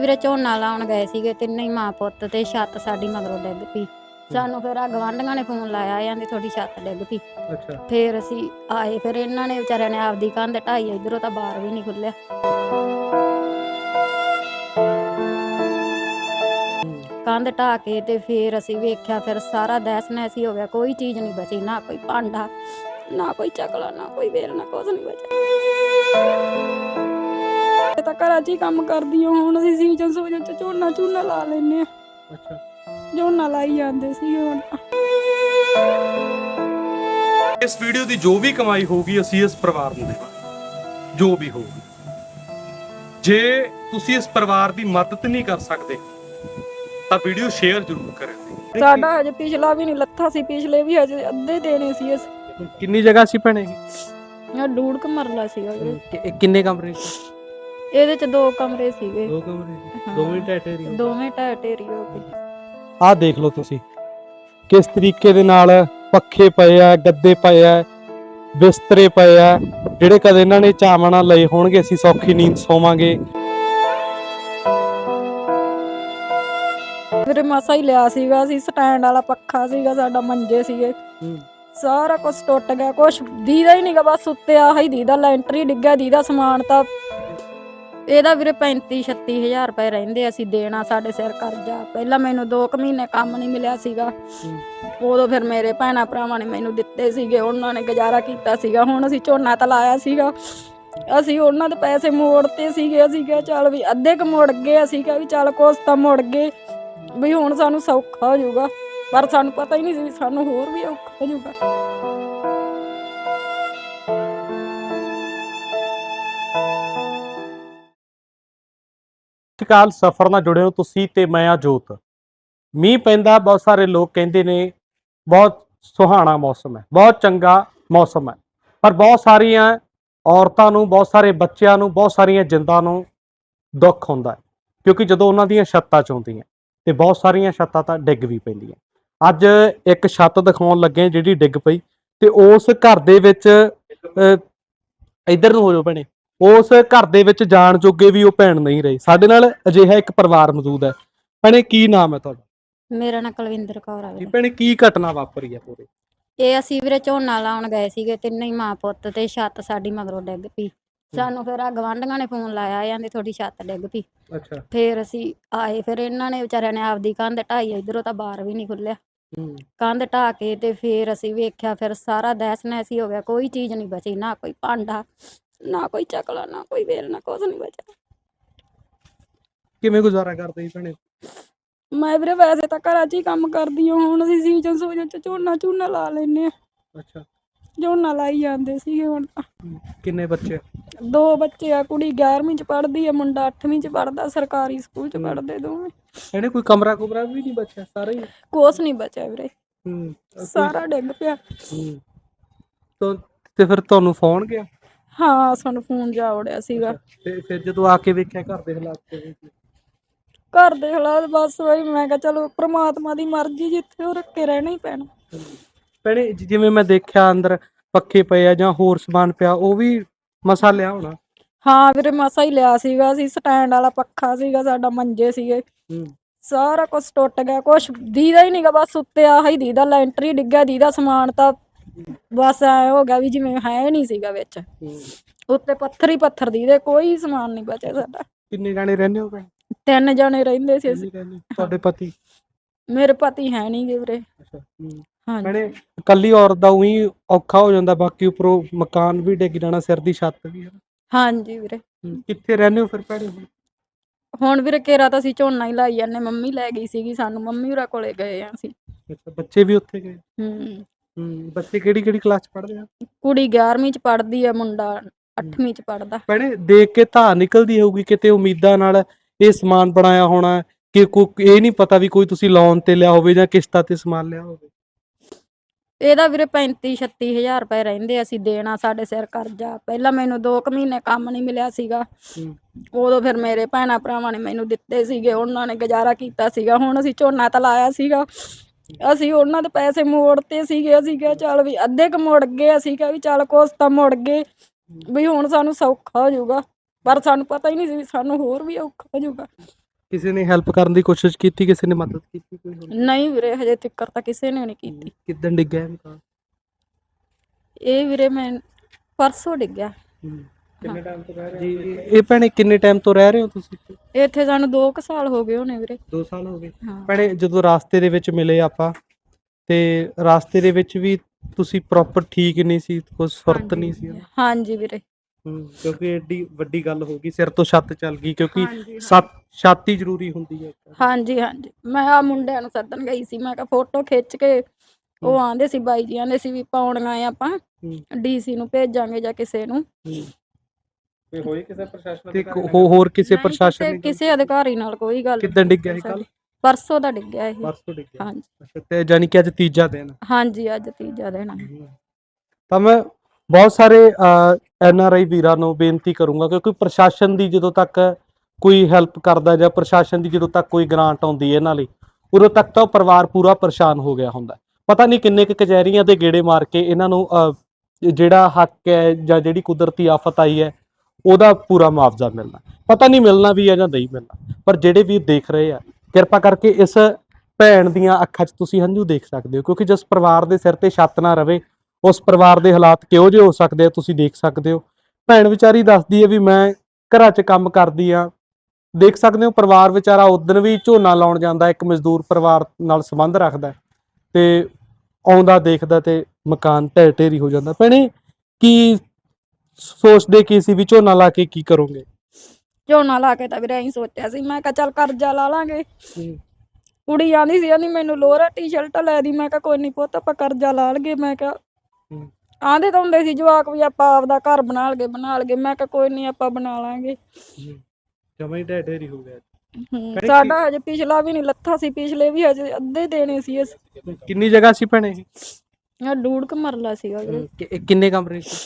ਵੀਰੇ ਝੋਨਾ ਲਾਉਣ ਗਏ ਸੀਗੇ ਤਿੰਨੇ ਹੀ ਮਾਂ ਪੁੱਤ ਤੇ ਛੱਤ ਸਾਡੀ ਮਗਰੋਂ ਡਿੱਗ ਪਈ। ਸਾਨੂੰ ਫਿਰ ਆ ਗਵਾਂਢੀਆਂ ਨੇ ਫੋਨ ਲਾਇਆ ਜਾਂਦੇ ਤੁਹਾਡੀ ਛੱਤ ਡਿੱਗ ਪਈ। ਅੱਛਾ। ਫਿਰ ਅਸੀਂ ਆਏ ਫਿਰ ਇਹਨਾਂ ਨੇ ਵਿਚਾਰਿਆਂ ਨੇ ਆਪਦੀ ਕੰਧ ਢਾਈ ਇਧਰੋਂ ਤਾਂ ਬਾਹਰ ਵੀ ਨਹੀਂ ਖੁੱਲਿਆ। ਕੰਧ ਢਾ ਕੇ ਤੇ ਫਿਰ ਅਸੀਂ ਵੇਖਿਆ ਫਿਰ ਸਾਰਾ ਦਹਿਸ ਨਹਿਸੀ ਹੋ ਗਿਆ ਕੋਈ ਚੀਜ਼ ਨਹੀਂ ਬਚੀ ਨਾ ਕੋਈ ਭਾਂਡਾ ਨਾ ਕੋਈ ਚਕਲਾ ਨਾ ਕੋਈ ਵੇਲ ਨਾ ਕੁਝ ਨਹੀਂ ਬਚਿਆ। ਤਾਂ ਘਰਾਂ 'ਚ ਹੀ ਕੰਮ ਕਰਦੀ ਹਾਂ। ਹੁਣ ਅਸੀਂ ਸੀਜ਼ਨ ਸੂਜਨ 'ਚ ਝੋਨਾ ਝੋਨਾ ਲਾ ਲੈਨੇ ਆ ਅੱਛਾ। ਝੋਨਾ ਲਾਈ ਜਾਂਦੇ ਸੀ ਹੁਣ। ਇਸ ਵੀਡੀਓ ਦੀ ਜੋ ਵੀ ਕਮਾਈ ਹੋਊਗੀ ਅਸੀਂ ਇਸ ਪਰਿਵਾਰ ਨੂੰ ਦੇਵਾਂਗੇ। ਜੋ ਵੀ ਹੋਊਗੀ। ਜੇ ਤੁਸੀਂ ਇਸ ਪਰਿਵਾਰ ਦੀ ਮਦਦ ਨਹੀਂ ਕਰ ਸਕਦੇ ਤਾਂ ਵੀਡੀਓ ਸ਼ੇਅਰ ਜ਼ਰੂਰ ਕਰਿਓ। ਸਾਡਾ ਹਜੇ ਪਿਛਲਾ ਵੀ ਨਹੀਂ ਲੱਥਾ ਸੀ ਪਿਛਲੇ ਵੀ ਹਜੇ ਅੱਧੇ ਦੇਣੇ ਸੀ ਇਸ। ਕਿੰਨੀ ਜਗ੍ਹਾ ਸੀ ਭੈਣੇ ਆ ਡੂੜ ਕ ਮਰਲਾ ਸੀਗਾ ਵੀਰੇ। ਕਿ- ਕਿੰਨੇ ਕਮਰੇ ਇਹਦੇ ਚ ਦੋ ਕਮਰੇ ਸੀਗੇ। ਦੋ ਕਮਰੇ ਹਾਂ। ਦੋਵੇਂ ਟੈਟੇਰੀ ਦੋਵੇਂ ਢਹਿ ਢੇਰੀ ਹੋ ਗਏ ਆਹ ਦੇਖ ਲਓ ਤੁਸੀਂ। ਕਿਸ ਤਰੀਕੇ ਦੇ ਨਾਲ ਪੱਖੇ ਪਏ ਆ ਗੱਦੇ ਪਏ ਆ ਬਿਸਤਰੇ ਪਏ ਆ ਜਿਹੜੇ ਕਦੇ ਇਹਨਾਂ ਨੇ ਚਾਵਾਂ ਨਾਲ ਲਏ ਹੋਣਗੇ ਅਸੀਂ ਸੌਖੀ ਨੀਂਦ ਸੋਵਾਂਗੇ। ਵੀਰੇ ਮਾਸਾ ਹੀ ਲਿਆ ਸੀਗਾ ਸੀ ਸਟੈਂਡ ਵਾਲਾ ਪੱਖਾ ਸੀਗਾ ਸਾਡਾ ਮੰਜੇ ਸੀਗੇ। ਸਾਰਾ ਕੁਝ ਟੁੱਟ ਗਿਆ ਕੁਝ ਦੀਦਾ ਹੀ ਨਹੀਂਗਾ ਬਸ ਉੱਤੇ ਆਹ ਹੀ ਦੀਦਾ ਲੈਂਟਰ ਹੀ ਡਿੱਗਾ ਦੀਦਾ ਸਮਾਨ ਤਾਂ ਇਹਦਾ ਵੀਰੇ 35 36000 ਰੁਪਏ ਰਹਿੰਦੇ ਅਸੀਂ ਦੇਣਾ ਸਾਡੇ ਸਿਰ ਕਰਜ਼ਾ। ਪਹਿਲਾਂ ਮੈਨੂੰ 2 ਕੁ ਮਹੀਨੇ ਕੰਮ ਨਹੀਂ ਮਿਲਿਆ ਸੀਗਾ। ਉਦੋਂ ਫਿਰ ਮੇਰੇ ਭੈਣਾ ਭਰਾਵਾਂ ਨੇ ਮੈਨੂੰ ਦਿੱਤੇ ਸੀਗੇ, ਉਹਨਾਂ ਨੇ ਗੁਜ਼ਾਰਾ ਕੀਤਾ ਸੀਗਾ। ਹੁਣ ਅਸੀਂ ਝੋਨਾ ਤਾਂ ਲਾਇਆ ਸੀਗਾ। ਅਸੀਂ ਉਹਨਾਂ ਦੇ ਪੈਸੇ ਮੋੜਤੇ ਸੀਗੇ। ਅਸੀਂ ਕਿਹਾ, ਚੱਲ ਵੀ ਅੱਧੇ ਕ ਮੁੜ ਗਏ। ਅਸੀਂ ਕਿਹਾ ਵੀ ਚੱਲ ਕੁਛ ਤਾਂ ਮੁੜ ਗਏ। ਵੀ ਹੁਣ ਸਾਨੂੰ ਸੌਖਾ ਹੋ ਜਾਊਗਾ। ਪਰ ਸਾਨੂੰ ਪਤਾ ਹੀ ਨਹੀਂ ਸੀ ਸਾਨੂੰ ਹੋਰ ਵੀ ਔਖਾ ਹੋ ਜਾਊਗਾ। ਕਾਲ ਸਫ਼ਰ ਨਾਲ ਜੁੜੇ ਹੋ ਤੁਸੀਂ ਤੇ ਮੈਂ ਆ ਜੋਤ। ਮੀਂਹ ਪੈਂਦਾ, ਬਹੁਤ ਸਾਰੇ ਲੋਕ ਕਹਿੰਦੇ ਨੇ, ਬਹੁਤ ਸੁਹਾਣਾ ਮੌਸਮ ਹੈ, ਬਹੁਤ ਚੰਗਾ ਮੌਸਮ ਹੈ। ਪਰ ਬਹੁਤ ਸਾਰੀਆਂ ਔਰਤਾਂ ਨੂੰ, ਬਹੁਤ ਸਾਰੇ ਬੱਚਿਆਂ ਨੂੰ, ਬਹੁਤ ਸਾਰੀਆਂ ਜਿੰਦਾਂ ਨੂੰ ਦੁੱਖ ਹੁੰਦਾ ਹੈ, ਕਿਉਂਕਿ ਜਦੋਂ ਉਹਨਾਂ ਦੀਆਂ ਛੱਤਾਂ ਚੋਂਦੀਆਂ ਤੇ ਬਹੁਤ ਸਾਰੀਆਂ ਛੱਤਾਂ ਤਾਂ ਡਿੱਗ ਵੀ ਪੈਂਦੀਆਂ ਅੱਜ ਇੱਕ ਛੱਤ ਦਿਖਾਉਣ ਲੱਗੇ ਜਿਹੜੀ ਡਿੱਗ ਪਈ, ਤੇ ਉਸ ਘਰ ਦੇ ਵਿੱਚ ਇੱਧਰ ਨੂੰ ਹੋ ਜਾਓ ਭੈਣੇ। ਉਸ ਘਰ ਦੇ ਵਿੱਚ ਜਾਣ ਜੋਗੇ ਵੀ ਉਹ ਭੈਣ ਨਹੀਂ ਰਹੀ। ਸਾਡੇ ਨਾਲ ਅਜਿਹਾ ਇੱਕ ਪਰਿਵਾਰ ਮੌਜੂਦ ਹੈ। ਭੈਣੇ ਕੀ ਨਾਮ ਹੈ ਤੁਹਾਡਾ? ਮੇਰਾ ਨਾਂ ਕੁਲਵਿੰਦਰ ਕੌਰ ਆ ਜੀ ਵੀਰੇ ਭੈਣੇ ਕੀ ਘਟਨਾ ਵਾਪਰੀ ਹੈ ਪੂਰੇ? ਇਹ ਅਸੀਂ ਵੀਰੇ ਝੋਨਾ ਲਾਉਣ ਗਏ ਸੀਗੇ ਤਿੰਨੇ ਹੀ ਮਾਂ ਪੁੱਤ ਤੇ ਛੱਤ ਸਾਡੀ ਮਗਰੋਂ ਡਿੱਗ ਪਈ। ਸਾਨੂੰ ਫਿਰ ਆ ਗਵਾਂਢੀਆਂ ਨੇ ਫੋਨ ਲਾਇਆ ਜਾਂਦੇ ਤੁਹਾਡੀ ਛੱਤ ਡਿੱਗ ਪਈ। ਅੱਛਾ। ਫਿਰ ਅਸੀਂ ਆਏ ਫਿਰ ਇਹਨਾਂ ਨੇ ਵਿਚਾਰਿਆਂ ਨੇ ਆਪਦੀ ਕੰਧ ਢਾਈ ਇਧਰੋਂ ਤਾਂ ਬਾਹਰ ਵੀ ਨਹੀਂ ਖੁੱਲਿਆ। ਹੂੰ। ਕੰਧ ਢਾ ਕੇ ਤੇ ਫਿਰ ਅਸੀਂ ਵੇਖਿਆ ਫਿਰ ਸਾਰਾ ਦਹਿਸ ਨਹਿਸੀ ਹੋ ਗਿਆ ਕੋਈ ਚੀਜ਼ ਨਹੀਂ ਬਚੀ ਨਾ ਕੋਈ ਭਾਂਡਾ ਨਾ ਕੋਈ ਚਕਲਾ ਨਾ ਕੋਈ ਵੇਲ ਨਾ ਕੁਝ ਨਹੀਂ ਬਚਿਆ। ਕਿਵੇਂ ਗੁਜ਼ਾਰਾ ਕਰਦੇ ਸੀ ਭੈਣੇ? ਮੈਂ ਵੀਰੇ ਵੈਸੇ ਤਾਂ ਘਰਾਂ 'ਚ ਹੀ ਕੰਮ ਕਰਦੀ ਹਾਂ ਹੁਣ ਅਸੀਂ ਸੀਜ਼ਨ ਸੂਜਨ 'ਚ ਝੋਨਾ ਝੋਨਾ ਲਾ ਲੈਨੇ ਆ ਅੱਛਾ। ਝੋਨਾ ਲਾਈ ਜਾਂਦੇ ਸੀਗੇ ਹੁਣ ਤਾਂ। ਕਿੰਨੇ ਬੱਚੇ? ਦੋ ਬੱਚੇ ਆ ਕੁੜੀ 11ਵੀਂ 'ਚ ਪੜ੍ਹਦੀ ਆ ਮੁੰਡਾ 8ਵੀਂ 'ਚ ਪੜ੍ਹਦਾ ਸਰਕਾਰੀ ਸਕੂਲ 'ਚ। ਪੜ੍ਹਦੇ ਦੋਵੇਂ। ਇਹਨੇ ਕੋਈ ਕਮਰਾ ਕੁਮਰਾ ਵੀ ਨਹੀਂ ਬਚਿਆ ਸਾਰਾ ਹੀ? ਕੁਛ ਨਹੀਂ ਬਚਿਆ ਵੀਰੇ। ਹੂੰ ਕੋਈ- ਸਾਰਾ ਡਿੱਗ ਪਿਆ। ਹੂੰ। ਤਾਂ ਤੇ ਫਿਰ ਤੁਹਾਨੂੰ ਫੋਨ ਗਿਆ? ਹਾਂ ਸਾਨੂੰ ਫੋਨ ਜਾ ਉੜਿਆ ਸੀਗਾ। ਤੇ ਫਿਰ ਜਦੋਂ ਆ ਕੇ ਵੇਖਿਆ ਘਰ ਦੇ ਹਾਲਾਤ ਕਿਵੇਂ ਸੀ? ਘਰ ਦੇ ਹਾਲਾਤ ਬਸ ਵਈ ਮੈਂ ਕਿਹਾ ਚਲੋ ਪ੍ਰਮਾਤਮਾ ਦੀ ਮਰਜ਼ੀ ਜਿੱਥੇ ਉਹ ਰੱਖੇ ਰਹਿਣਾ ਹੀ ਪੈਣਾ। ਭੈਣੇ ਜ- ਜਿਵੇਂ ਮੈਂ ਦੇਖਿਆ ਅੰਦਰ ਪੱਖੇ ਪਏ ਆ ਜਾਂ ਹੋਰ ਸਮਾਨ ਪਿਆ ਉਹ ਵੀ ਮਸਾ ਲਿਆ ਹੋਣਾ? ਹਾਂ ਵੀਰੇ ਮਾਸਾ ਹੀ ਲਿਆ ਸੀਗਾ। ਸੀ ਸਟੈਂਡ ਵਾਲਾ ਪੱਖਾ ਸੀਗਾ ਸਾਡਾ ਮੰਜੇ ਸੀਗੇ। ਹੂੰ। ਸਾਰਾ ਕੁਝ ਟੁੱਟ ਗਿਆ ਕੁਝ ਦੀਦਾ ਹੀ ਨਹੀਂਗਾ ਬਸ ਉੱਤੇ ਆਹ ਹੀ ਦੀਦਾ ਲੈਂਟਰ ਹੀ ਡਿੱਗਾ ਦੀਦਾ ਸਮਾਨ ਤਾਂ ਬਸ ਐ ਹੋ ਗਿਆ ਵੀ ਜਿਵੇਂ ਹੈ ਨਹੀਂ ਸੀਗਾ ਵਿੱਚ। ਉੱਤੇ ਪੱਥਰ ਹੀ ਪੱਥਰ ਦੀਦੇ ਕੋਈ ਸਮਾਨ ਨਹੀਂ ਬਚਿਆ ਸਾਡਾ। ਕਿੰਨੇ ਜਾਣੇ ਰਹਿੰਦੇ ਹੋ ਭੈਣ? ਤਿੰਨ ਜਣੇ ਰਹਿੰਦੇ ਸੀ ਅਸੀਂ। ਤੁਹਾਡੇ ਪਤੀ? ਮੇਰੇ ਪਤੀ ਹੈ ਨਹੀਂ ਗੇ ਵੀਰੇ। ਹਾਂਜੀ। ਭੈਣੇ ਇਕੱਲੀ ਔਰਤ ਦਾ ਉਹੀ ਔਖਾ ਹੋ ਜਾਂਦਾ ਬਾਕੀ ਉੱਪਰੋਂ ਮਕਾਨ ਵੀ ਡਿੱਗ ਜਾਣਾ ਸਿਰ ਦੀ ਛੱਤ ਵੀ ਹੈ ਹਾਂਜੀ ਵੀਰੇ। ਕਿੱਥੇ ਰਹਿੰਦੇ ਹੋ ਫਿਰ ਭੈਣੇ ਹੁਣ? ਹੁਣ ਵੀਰੇ ਕੇਰਾ ਤਾਂ ਅਸੀਂ ਝੋਨਾ ਹੀ ਲਾਈ ਜਾਂਦੇ ਮੰਮੀ ਲੈ ਗਈ ਸੀਗੀ ਸਾਨੂੰ ਮੰਮੀ ਹੋਰਾਂ ਕੋਲੇ ਗਏ ਆ ਅਸੀਂ। ਅੱਛਾ ਬੱਚੇ ਵੀ ਉੱਥੇ ਗਏ? ਹੂੰ। ਹੂੰ ਬੱਚੇ ਕਿਹੜੀ ਕਿਹੜੀ ਕਲਾਸ ਚ ਪੜ੍ਹਦੇ ਆ? ਕੁੜੀ 11ਵੀਂ ਚ ਪੜ੍ਹਦੀ ਆ ਮੁੰਡਾ 8ਵੀਂ ਚ ਪੜ੍ਹਦਾ। ਭੈਣੇ ਦੇਖ ਕੇ ਧਾਰ ਨਿਕਲਦੀ ਹੋਊਗੀ ਕਿਤੇ ਉਮੀਦਾਂ ਨਾਲ ਇਹ ਸਮਾਨ ਬਣਾਇਆ ਹੋਣਾ ਕਿ ਕੋਈ ਇਹ ਨਹੀਂ ਪਤਾ ਵੀ ਕੋਈ ਤੁਸੀਂ ਲੋਨ ਤੇ ਲਿਆ ਹੋਵੇ ਜਾਂ ਕਿਸ਼ਤਾਂ ਤੇ ਸਮਾਨ ਲਿਆ ਹੋਵੇ। ਇਹਦਾ ਵੀਰੇ 35 36000 ਰੁਪਏ ਰਹਿੰਦੇ ਅਸੀਂ ਦੇਣਾ ਸਾਡੇ ਸਿਰ ਕਰਜ਼ਾ। ਪਹਿਲਾਂ ਮੈਨੂੰ 2 ਕੁ ਮਹੀਨੇ ਕੰਮ ਨਹੀਂ ਮਿਲਿਆ ਸੀਗਾ। ਹੂੰ। ਉਦੋਂ ਫਿਰ ਮੇਰੇ ਭੈਣਾ ਭਰਾਵਾਂ ਨੇ ਮੈਨੂੰ ਦਿੱਤੇ ਸੀਗੇ ਉਹਨਾਂ ਨੇ ਗੁਜ਼ਾਰਾ ਕੀਤਾ ਸੀਗਾ ਹੁਣ ਅਸੀਂ ਝੋਨਾ ਤਾਂ ਲਾਇਆ ਸੀਗਾ। ਅਸੀਂ ਉਹਨਾਂ ਦੇ ਪੈਸੇ ਮੋੜਤੇ ਸੀਗੇ ਅਸੀਂ ਕਿਹਾ ਚੱਲ ਵੀ ਅੱਧੇ ਕੁ ਮੁੜ ਗਏ ਅਸੀਂ ਕਿਹਾ ਵੀ ਚੱਲ ਕੁਛ ਤਾਂ ਮੁੜ ਗਏ। ਵੀ ਹੁਣ ਸਾਨੂੰ ਸੌਖਾ ਹੋ ਜਾਊਗਾ ਪਰ ਸਾਨੂੰ ਪਤਾ ਹੀ ਨਹੀਂ ਸੀ ਵੀ ਸਾਨੂੰ ਹੋਰ ਵੀ ਔਖਾ ਹੋ ਜਾਊਗਾ। ਕਿਸੇ ਨੇ ਹੈਲਪ ਕਰਨ ਦੀ ਕੋਸ਼ਿਸ਼ ਕੀਤੀ ਕਿਸੇ ਨੇ ਮਦਦ ਕੀਤੀ ਕੋਈ ਹੋਰ? ਨਹੀਂ ਵੀਰੇ ਹਜੇ ਤੱਕ ਤਾਂ ਕਿਸੇ ਨੇ ਨਹੀਂ ਕੀਤੀ। ਕਿੱਦਣ ਡਿੱਗਿਆ ਇਹ ਮਕਾਨ? ਇਹ ਵੀਰੇ ਮੈਂ ਪਰਸੋਂ ਡਿੱਗਿਆ। ਕਿੰਨੇ ਟਾਈਮ ਤੋਂ ਰਹਿ ਰਹੇ ਜੀ ਇਹ ਭੈਣੇ ਕਿੰਨੇ ਟਾਈਮ ਤੋਂ ਰਹਿ ਰਹੇ ਹੋ ਤੁਸੀਂ? ਇੱਥੇ ਇੱਥੇ ਸਾਨੂੰ 2 ਕੁ ਸਾਲ ਹੋ ਗਏ ਹੋਣੇ ਵੀਰੇ। 2 ਸਾਲ ਹੋ ਗਏ? ਹਾਂ। ਭੈਣੇ ਜਦੋਂ ਰਾਸਤੇ ਦੇ ਵਿੱਚ ਮਿਲੇ ਆਪਾਂ ਤੇ ਰਾਸਤੇ ਦੇ ਵਿੱਚ ਵੀ ਤੁਸੀਂ ਪ੍ਰੋਪਰ ਠੀਕ ਨਹੀਂ ਸੀ ਕੋਈ ਸੁਰਤ ਨਹੀਂ ਸੀ ਹਾਂਜੀ ਵੀਰੇ। ਹੂੰ, ਕਿਉਂਕਿ ਏਡੀ ਵੱਡੀ ਗੱਲ ਹੋ ਗਈ ਸਿਰ ਤੋਂ ਛੱਤ ਚੱਲ ਗਈ ਕਿਉਂਕਿ ਹਾਂਜੀ, ਸੱਤ ਛਾਤੀ ਜ਼ਰੂਰੀ ਹੁੰਦੀ ਹੈ ਹਾਂਜੀ ਹਾਂਜੀ। ਮੈਂ ਆ ਮੁੰਡਿਆਂ ਨੂੰ ਸੱਦਣ ਗਈ ਸੀ ਮੈਂ ਕਿਹਾ ਫੋਟੋ ਖਿੱਚ ਕੇ ਉਹ ਆਂਦੇ ਸੀ ਬਾਈ ਜੀ ਆਂਦੇ ਸੀ ਵੀ ਪਾਉਣੀਆਂ ਆ ਆਪਾਂ ਹੂੰ। ਡੀਸੀ ਨੂੰ ਭੇਜਾਂਗੇ ਜਾਂ ਕਿਸੇ ਨੂੰ। ਤੇ ਹੋਈ ਕਿਸੇ ਪ੍ਰਸ਼ਾਸਨ ਤੇ ਹੋ- ਹੋਰ ਕਿਸੇ ਨਹੀਂ, ਪ੍ਰਸ਼ਾਸਨ ਕਿਸੇ- ਨੇ ਕਿਸੇ ਅਧਿਕਾਰੀ ਨਾਲ ਕੋਈ ਗੱਲ ਕਿੱਦਾਂ ਡਿੱਗਿਆ ਇਹ ਕੱਲ ਪਰਸੋਂ ਦਾ ਡਿੱਗਿਆ ਇਹ। ਪਰਸੋਂ ਡਿੱਗਿਆ। ਹਾਂਜੀ। ਅੱਛਾ ਤੇ ਜਾਨੀ ਕਿ ਅੱਜ ਤੀਜਾ ਦਿਨ। ਹਾਂਜੀ ਅੱਜ ਤੀਜਾ ਦਿਨ ਆ। ਤਾਂ ਮੈਂ ਬਹੁਤ ਸਾਰੇ ਐਨ ਆਰ ਆਈ ਵੀਰਾਂ ਨੂੰ ਬੇਨਤੀ ਕਰੂੰਗਾ ਕਿਉਂਕਿ ਪ੍ਰਸ਼ਾਸਨ ਦੀ ਜਦੋਂ ਤੱਕ ਕੋਈ ਹੈਲਪ ਕਰਦਾ ਜਾਂ ਪ੍ਰਸ਼ਾਸਨ ਦੀ ਜਦੋਂ ਤੱਕ ਕੋਈ ਗ੍ਰਾਂਟ ਆਉਂਦੀ ਹੈ ਇਹਨਾਂ ਲਈ ਉਦੋਂ ਤੱਕ ਤਾਂ ਉਹ ਪਰਿਵਾਰ ਪੂਰਾ ਪਰੇਸ਼ਾਨ ਹੋ ਗਿਆ ਹੁੰਦਾ। ਪਤਾ ਨਹੀਂ ਕਿੰਨੇ ਕੁ ਕਚਹਿਰੀਆਂ ਦੇ ਗੇੜੇ ਮਾਰ ਕੇ ਇਹਨਾਂ ਨੂੰ ਅਹ, ਜਿਹੜਾ ਹੱਕ ਹੈ ਜਾਂ ਜਿਹੜੀ ਕੁਦਰਤੀ ਆਫਤ ਆਈ ਹੈ ਉਹਦਾ ਪੂਰਾ ਮੁਆਵਜ਼ਾ ਮਿਲਣਾ। ਪਤਾ ਨਹੀਂ ਮਿਲਣਾ ਵੀ ਹੈ ਜਾਂ ਨਹੀਂ ਮਿਲਣਾ, ਪਰ ਜਿਹੜੇ ਵੀ ਦੇਖ ਰਹੇ ਆ, ਕਿਰਪਾ ਕਰਕੇ ਇਸ ਭੈਣ ਦੀਆਂ ਅੱਖਾਂ 'ਚ ਤੁਸੀਂ ਹੰਝੂ ਦੇਖ ਸਕਦੇ ਹੋ, ਕਿਉਂਕਿ ਜਿਸ ਪਰਿਵਾਰ ਦੇ ਸਿਰ ਤੇ ਛੱਤ ਨਾ ਰਵੇ, ਉਸ ਪਰਿਵਾਰ ਦੇ ਹਾਲਾਤ ਕਿਹੋ ਜਿਹੇ ਹੋ ਸਕਦੇ ਆ ਤੁਸੀਂ ਦੇਖ ਸਕਦੇ ਹੋ। ਭੈਣ ਵਿਚਾਰੀ ਦੱਸਦੀ ਹੈ ਵੀ ਮੈਂ ਘਰਾਂ 'ਚ ਕੰਮ ਕਰਦੀ ਆ ਦੇਖ ਸਕਦੇ ਹੋ ਪਰਿਵਾਰ ਵਿਚਾਰਾ ਉਦੋਂ ਵੀ ਝੋਨਾ ਲਾਉਣ ਜਾਂਦਾ, ਇੱਕ ਮਜ਼ਦੂਰ ਪਰਿਵਾਰ ਨਾਲ ਸੰਬੰਧ ਰੱਖਦਾ ਤੇ ਆਉਂਦਾ, ਦੇਖਦਾ ਤੇ ਮਕਾਨ ਢਹਿ ਢੇਰੀ ਹੋ ਜਾਂਦਾ। ਭੈਣੇ, ਕੀ ਸੋਚਦੇ ਕੀ ਸੀ ਵੀ ਝੋਨਾ ਲਾ ਕੇ ਕੀ ਕਰੋਗੇ? ਝੋਨਾ ਲਾ ਕੇ ਤਾਂ ਵੀਰੇ ਐਂ ਸੋਚਿਆ ਸੀ ਮੈਂ ਕਿਹਾ ਚੱਲ ਕਰਜ਼ਾ ਲਾ ਲਾਂਗੇ। ਕੁੜੀ ਆਂਦੀ ਸੀ ਆਂਦੀ ਮੈਨੂੰ ਲੋਅਰ ਟੀ-ਸ਼ਰਟ ਲੈ ਦੀ ਮੈਂ ਕਿਹਾ ਕੋਈ ਨਹੀਂ ਪੁੱਤ ਆਪਾਂ ਕਰਜ਼ਾ ਲਾ ਲਗੇ ਮੈਂ ਕਿਹਾ। ਆਂਦੇ ਤਾਂ ਹੁੰਦੇ ਸੀ ਜਵਾਕ ਵੀ ਆਪਾਂ ਆਪਦਾ ਘਰ ਬਣਾ ਲਗੇ ਬਣਾ ਲਗੇ ਮੈਂ ਕਿਹਾ ਕੋਈ ਨਹੀਂ ਆਪਾਂ ਬਣਾ ਲਾਂਗੇ। ਜਮਾ ਹੀ ਢਹਿ ਢੇਰੀ ਹੋ ਗਿਆ। ਸਾਡਾ ਹਜੇ ਪਿਛਲਾ ਵੀ ਨਹੀਂ ਲੱਥਾ ਸੀ ਪਿਛਲੇ ਵੀ ਹਜੇ ਅੱਧੇ ਦੇਣੇ ਸੀ ਇਸ ਕਿੰਨੀ ਜਗ੍ਹਾ ਸੀ ਭੈਣੇ ਆ ਡੂੜ ਕ ਮਰਲਾ ਸੀਗਾ ਵੀਰੇ। ਕਿ- ਕਿੰਨੇ ਕਮਰੇ ਸੀ?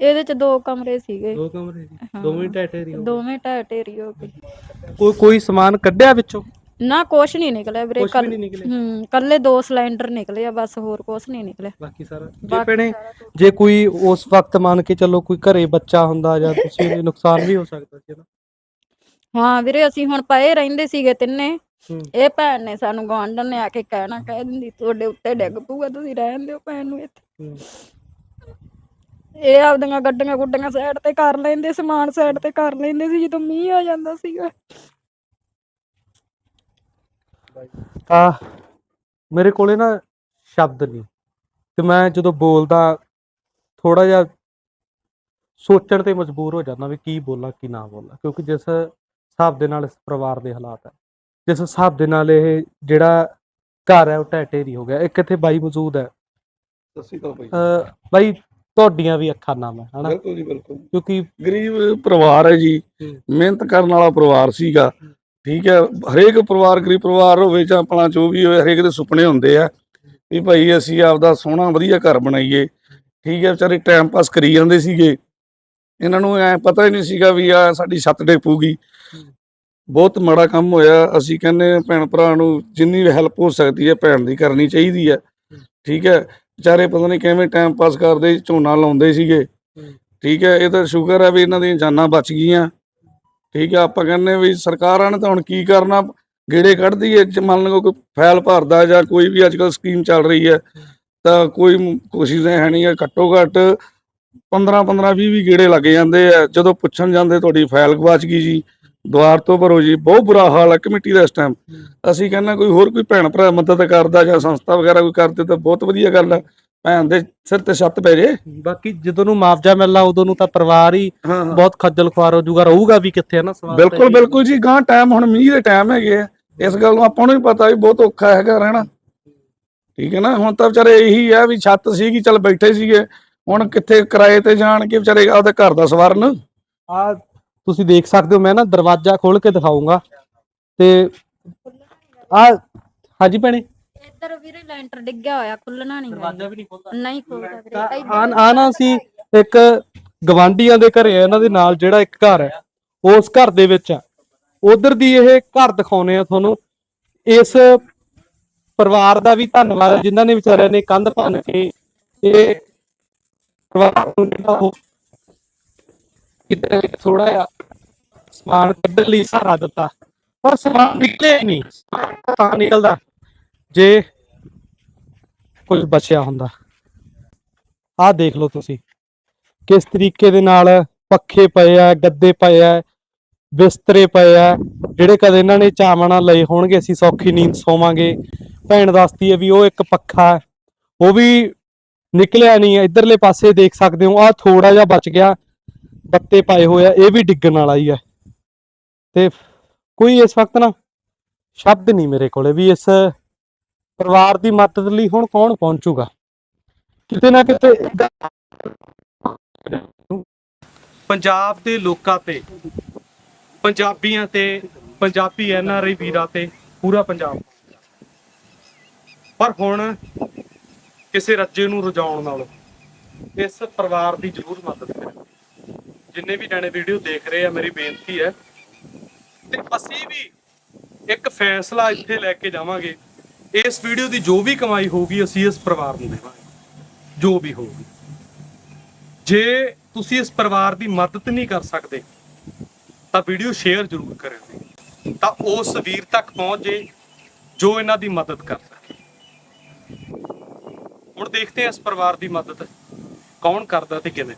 ਇਹਦੇ ਚ ਦੋ ਕਮਰੇ ਸੀਗੇ। ਦੋ ਕਮਰੇ ਸੀ। ਹਾਂ। ਦੋਵੇਂ ਢਹਿ ਢੇਰੀ ਹੋ ਦੋਵੇਂ ਢਹਿ ਢੇਰੀ ਹੋ ਗਏ ਗਏ। ਕੋਈ ਕੋਈ ਸਮਾਨ ਕੱਢਿਆ ਵਿੱਚੋਂ? ਨਾ ਕੁਛ ਨਹੀਂ ਨਿਕਲਿਆ ਵੀਰੇ। ਕੁਛ ਵੀ ਕੱਲ ਨਹੀਂ ਨਿਕਲਿਆ। ਹੂੰ ਕੱਲੇ ਦੋ ਸਿਲੰਡਰ ਨਿਕਲੇ ਆ ਬਸ ਹੋਰ ਕੁਛ ਨਹੀਂ ਨਿਕਲਿਆ। ਬਾਕੀ ਸਾਰਾ ਜੇ ਬਾਕੀ ਭੈਣੇ ਜੇ ਕੋਈ ਉਸ ਵਕਤ ਮੰਨ ਕੇ ਚੱਲੋ ਕੋਈ ਘਰੇ ਬੱਚਾ ਹੁੰਦਾ ਜਾਂ ਤੁਸੀਂ ਇਹ ਨੁਕਸਾਨ ਵੀ ਹੋ ਸਕਦਾ ਸੀ ਨਾ ਹਾਂ ਵੀਰੇ ਅਸੀਂ ਹੁਣ ਪਏ ਰਹਿੰਦੇ ਸੀਗੇ ਤਿੰਨੇ। ਹੂੰ। ਇਹ ਭੈਣ ਨੇ ਸਾਨੂੰ ਗਵਾਂਢਣ ਨੇ ਆ ਕੇ ਕਹਿਣਾ ਕਹਿ ਦਿੰਦੀ ਤੁਹਾਡੇ ਉੱਤੇ ਡਿੱਗ ਪਊਗਾ ਤੁਸੀਂ ਰਹਿਣ ਦਿਓ ਭੈਣ ਨੂੰ ਇੱਥੇ। ਇਹ ਆਪਦੀਆਂ ਗੱਡੀਆਂ ਗੁੱਡੀਆਂ ਸਾਈਡ ਤੇ ਕਰ ਲੈਂਦੇ ਸਮਾਨ ਸਾਈਡ ਤੇ ਕਰ ਲੈਂਦੇ ਸੀ ਜਦੋਂ ਮੀਂਹ ਆ ਜਾਂਦਾ ਸੀਗਾ। ਤਾਂ ਮੇਰੇ ਕੋਲੇ ਨਾ ਸ਼ਬਦ ਨਹੀਂ ਤੇ ਮੈਂ ਜਦੋਂ ਬੋਲਦਾ ਥੋੜਾ ਜਿਹਾ ਸੋਚਣ ਤੇ ਮਜਬੂਰ ਹੋ ਜਾਂਦਾ ਵੀ ਕੀ ਬੋਲਾਂ ਕੀ ਨਾ ਬੋਲਾਂ। ਕਿਉਂਕਿ ਜਿਸ ਹਿਸਾਬ ਦੇ ਨਾਲ ਇਸ ਪਰਿਵਾਰ ਦੇ ਹਾਲਾਤ ਹੈ ਜਿਸ ਹਿਸਾਬ ਦੇ ਨਾਲ ਇਹ ਜਿਹੜਾ ਘਰ ਹੈ ਉਹ ਢਹਿ ਢੇਰੀ ਹੋ ਗਿਆ। ਇੱਕ ਇੱਥੇ ਬਾਈ ਮੌਜੂਦ ਹੈ ਅਕਾਲ ਭਾਈ ਅਹ ਬਾਈ ਤੁਹਾਡੀਆਂ ਵੀ ਅੱਖਾਂ ਨਾਮ ਹੈ ਹਨਾ? ਬਿਲਕੁਲ ਜੀ ਬਿਲਕੁਲ। ਕਿਉਂਕਿ ਗਰੀਬ ਪਰਿਵਾਰ ਹੈ ਜੀ। ਮਿਹਨਤ ਕਰਨ ਵਾਲਾ ਪਰਿਵਾਰ ਸੀਗਾ। ਠੀਕ ਹੈ ਹਰੇਕ ਪਰਿਵਾਰ ਗਰੀਬ ਪਰਿਵਾਰ ਹੋਵੇ ਜਾਂ ਆਪਣਾ ਜੋ ਵੀ ਹੋਵੇ ਹਰੇਕ ਦੇ ਸੁਪਨੇ ਹੁੰਦੇ ਆ ਵੀ ਭਾਈ ਅਸੀਂ ਆਪਦਾ ਸੋਹਣਾ ਵਧੀਆ ਘਰ ਬਣਾਈਏ। ਠੀਕ ਹੈ ਵਿਚਾਰੇ ਟਾਈਮ ਪਾਸ ਕਰੀ ਜਾਂਦੇ ਸੀਗੇ। ਇਹਨਾਂ ਨੂੰ ਐ ਪਤਾ ਹੀ ਨਹੀਂ ਸੀਗਾ ਵੀ ਆ ਸਾਡੀ ਛੱਤ ਡੇਪੂਗੀ ਬਹੁਤ ਮਾੜਾ ਕੰਮ ਹੋਇਆ। ਅਸੀਂ ਕਹਿੰਦੇ ਭੈਣ ਭਰਾ ਨੂੰ ਜਿੰਨੀ ਹੈਲਪ ਹੋ ਸਕਦੀ ਹੈ ਭੈਣ ਦੀ ਕਰਨੀ ਚਾਹੀਦੀ ਹੈ। ਠੀਕ ਹੈ ਵਿਚਾਰੇ ਪਤਾ ਨਹੀਂ ਕਿਵੇਂ ਟਾਈਮ ਪਾਸ ਕਰਦੇ, ਝੋਨਾ ਲਾਉਂਦੇ ਸੀਗੇ। ਠੀਕ ਹੈ, ਇਹ ਤਾਂ ਸ਼ੁਕਰ ਹੈ ਵੀ ਇਹਨਾਂ ਦੀਆਂ ਜਾਨਾਂ ਬਚ ਗਈਆਂ। ਠੀਕ ਹੈ, ਆਪਾਂ ਕਹਿੰਦੇ ਵੀ ਸਰਕਾਰਾਂ ਨੇ ਤਾਂ ਹੁਣ ਕੀ ਕਰਨਾ? ਗੇੜੇ ਕੱਢਦੀ ਹੈ ਮੰਨ ਲਓ ਕੋਈ ਫਾਈਲ ਭਰਦਾ ਜਾਂ ਕੋਈ ਵੀ ਅੱਜਕੱਲ ਸਕੀਮ ਚੱਲ ਰਹੀ ਹੈ, ਤਾਂ ਕੋਈ ਕੋਸ਼ਿਸ਼ ਹੈ ਨਹੀਂ ਹੈ ਘੱਟੋ ਘੱਟ 15 15 20 20 ਗੇੜੇ ਲੱਗ ਜਾਂਦੇ ਆ। ਜਦੋਂ ਪੁੱਛਣ ਜਾਂਦੇ, ਤੁਹਾਡੀ ਫਾਈਲ ਗਵਾਚ ਗਈ ਜੀ। ਦੁਆਰ ਤੋਂ ਭਰੋ ਜੀ ਬਹੁਤ ਬੁਰਾ ਹਾਲ ਹੈ ਕਮੇਟੀ ਦਾ ਇਸ ਟਾਈਮ ਅਸੀਂ ਕਹਿੰਦੇ ਕੋਈ ਹੋਰ ਕੋਈ ਭੈਣ ਭਰਾ ਮਦਦ ਕਰਦਾ ਜਾਂ ਸੰਸਥਾ ਵਗੈਰਾ ਕੋਈ ਕਰਦੇ ਤਾਂ ਬਹੁਤ ਵਧੀਆ ਗੱਲ ਹੈ ਭੈਣ ਦੇ ਸਿਰ ਤੇ ਛੱਤ ਪੈ ਜੇ। ਬਾਕੀ ਜਦੋਂ ਨੂੰ ਮੁਆਵਜ਼ਾ ਮਿਲਣਾ ਉਦੋਂ ਨੂੰ ਤਾਂ ਪਰਿਵਾਰ ਹੀ ਬਹੁਤ ਖੱਜਲ ਖੁਆਰ ਹੋ ਜਾਊਗਾ ਰਹੂਗਾ ਵੀ ਕਿੱਥੇ ਹੈ ਨਾ ਸਵਾਲ ਬਿਲਕੁਲ। ਬਿਲਕੁਲ ਜੀ ਗਾਂ ਟਾਈਮ ਹੁਣ ਮੀਂਹ ਦੇ ਟਾਈਮ ਹੈਗੇ ਆ। ਇਸ ਗੱਲ ਨੂੰ ਆਪਾਂ ਨੂੰ ਵੀ ਪਤਾ ਵੀ ਬਹੁਤ ਔਖਾ ਹੈਗਾ ਰਹਿਣਾ। ਠੀਕ ਹੈ ਨਾ? ਹੁਣ ਤਾਂ ਵਿਚਾਰੇ ਇਹੀ ਆ ਵੀ ਛੱਤ ਸੀਗੀ ਚੱਲ ਬੈਠੇ ਸੀਗੇ। ਹੁਣ ਕਿੱਥੇ ਕਿਰਾਏ ਤੇ ਜਾਣ ਕੇ ਵਿਚਾਰੇ ਆਪਦੇ ਘਰ ਦਾ ਸਵਾਰਨ। ਆ ਤੁਸੀਂ ਦੇਖ ਸਕਦੇ ਹੋ ਮੈਂ ਨਾ ਦਰਵਾਜ਼ਾ ਖੋਲ ਕੇ ਦਿਖਾਉਂਗਾ ਤੇ ਆ ਹਾਂਜੀ ਭੈਣੇ? ਇੱਧਰ ਵੀਰੇ ਲੈਂਟਰ ਡਿੱਗਿਆ ਹੋਇਆ ਖੁੱਲਣਾ ਨਹੀਂ ਵੀ ਨਹੀਂ ਖੋਲਦਾ ਨਹੀਂ ਖੁੱਲਦਾ ਵੀਰੇ ਆਨ ਆਨਾ ਸੀ ਇੱਕ ਗਵਾਂਡੀਆਂ ਦੇ ਘਰੇ ਆ ਇਹਨਾਂ ਦੇ ਨਾਲ ਜਿਹੜਾ ਇੱਕ ਘਰ ਹੈ ਉਸ ਘਰ ਦੇ ਵਿੱਚ ਆ ਉਧਰ ਦੀ ਇਹ ਘਰ ਦਿਖਾਉਨੇ ਆ ਤੁਹਾਨੂੰ। ਇਸ ਪਰਿਵਾਰ ਦਾ ਵੀ ਧੰਨਵਾਦ ਜਿਨ੍ਹਾਂ ਨੇ ਵਿਚਾਰਿਆਂ ਨੇ ਕੰਧ ਭੰਨ ਕੇ ਇਹ ਪਰਿਵਾਰ ਨੂੰ ਜਿਹੜਾ ਉਹ ਕਿਤੇ ਥੋੜਾ ਜਿਹਾ ਸਮਾਨ ਕੱਢਣ ਲਈ ਸਹਾਰਾ ਦਿੱਤਾ। ਪਰ ਸਮਾਨ ਨਿਕਲੇ ਨਹੀਂ। ਤਾਂ ਨਿਕਲਦਾ, ਜੇ ਕੁਝ ਬਚਿਆ ਹੁੰਦਾ। ਆਹ ਦੇਖ ਲਓ ਤੁਸੀਂ। ਕਿਸ ਤਰੀਕੇ ਦੇ ਨਾਲ ਪੱਖੇ ਪਏ ਆ, ਗੱਦੇ ਪਏ ਆ, ਬਿਸਤਰੇ ਪਏ ਆ, ਜਿਹੜੇ ਕਦੇ ਇਹਨਾਂ ਨੇ ਚਾਵਣਾ ਲਏ ਹੋਣਗੇ, ਅਸੀਂ ਸੌਖੀ ਨੀਂਦ ਸੋਵਾਂਗੇ। ਭੈਣ ਦੱਸਦੀ ਹੈ ਵੀ ਉਹ ਇੱਕ ਪੱਖਾ ਉਹ ਵੀ ਨਿਕਲਿਆ ਨਹੀਂ ਹੈ। ਇਧਰਲੇ ਪਾਸੇ ਦੇਖ ਸਕਦੇ ਹੋ ਆ ਥੋੜਾ ਜਿਹਾ ਬਚ ਗਿਆ। ਬੱਤੇ ਪਾਏ ਹੋਏ ਆ, ਇਹ ਵੀ ਡਿੱਗਣ ਵਾਲਾ ਹੀ ਹੈ ਤੇ ਕੋਈ ਇਸ ਵਕਤ ਨਾ ਸ਼ਬਦ ਨਹੀਂ ਮੇਰੇ ਕੋਲੇ ਵੀ ਇਸ ਪਰਿਵਾਰ ਦੀ ਮਦਦ ਲਈ ਹੁਣ ਕੌਣ ਪਹੁੰਚੂਗਾ? ਕਿਤੇ ਨਾ ਕਿਤੇ ਪੰਜਾਬ ਦੇ ਲੋਕਾਂ ਤੇ, ਪੰਜਾਬੀਆਂ ਤੇ, ਪੰਜਾਬੀ ਐਨਆਰਆਈ ਵੀਰਾਂ ਤੇ ਪੂਰਾ ਪੰਜਾਬ। ਪਰ ਹੁਣ ਕਿਸੇ ਰੱਜੇ ਨੂੰ ਰਜਾਉਣ ਨਾਲੋਂ ਇਸ ਪਰਿਵਾਰ ਦੀ ਜ਼ਰੂਰ ਮਦਦ ਕਰੋ। ਜਿੰਨੇ ਵੀ ਜਾਣੇ ਵੀਡੀਓ ਦੇਖ ਰਹੇ ਆ, ਮੇਰੀ ਬੇਨਤੀ ਹੈ। ਤੇ ਅਸੀਂ ਵੀ ਇੱਕ ਫੈਸਲਾ ਇੱਥੇ ਲੈ ਕੇ ਜਾਵਾਂਗੇ। ਇਸ ਵੀਡੀਓ ਦੀ ਜੋ ਵੀ ਕਮਾਈ ਹੋਊਗੀ, ਅਸੀਂ ਇਸ ਪਰਿਵਾਰ ਨੂੰ ਦੇਵਾਂਗੇ। ਜੋ ਵੀ ਹੋਊਗੀ। ਜੇ ਤੁਸੀਂ ਇਸ ਪਰਿਵਾਰ ਦੀ ਮਦਦ ਨਹੀਂ ਕਰ ਸਕਦੇ, ਤਾਂ ਵੀਡੀਓ ਸ਼ੇਅਰ ਜ਼ਰੂਰ ਕਰਿਓ। ਤਾਂ ਉਸ ਵੀਰ ਤੱਕ ਪਹੁੰਚ ਜੇ, ਜੋ ਇਹਨਾਂ ਦੀ ਮਦਦ ਕਰ ਸਕੇ। ਹੁਣ ਦੇਖਦੇ ਹਾਂ ਇਸ ਪਰਿਵਾਰ ਦੀ ਮਦਦ ਕੌਣ ਕਰਦਾ ਤੇ ਕਿਵੇਂ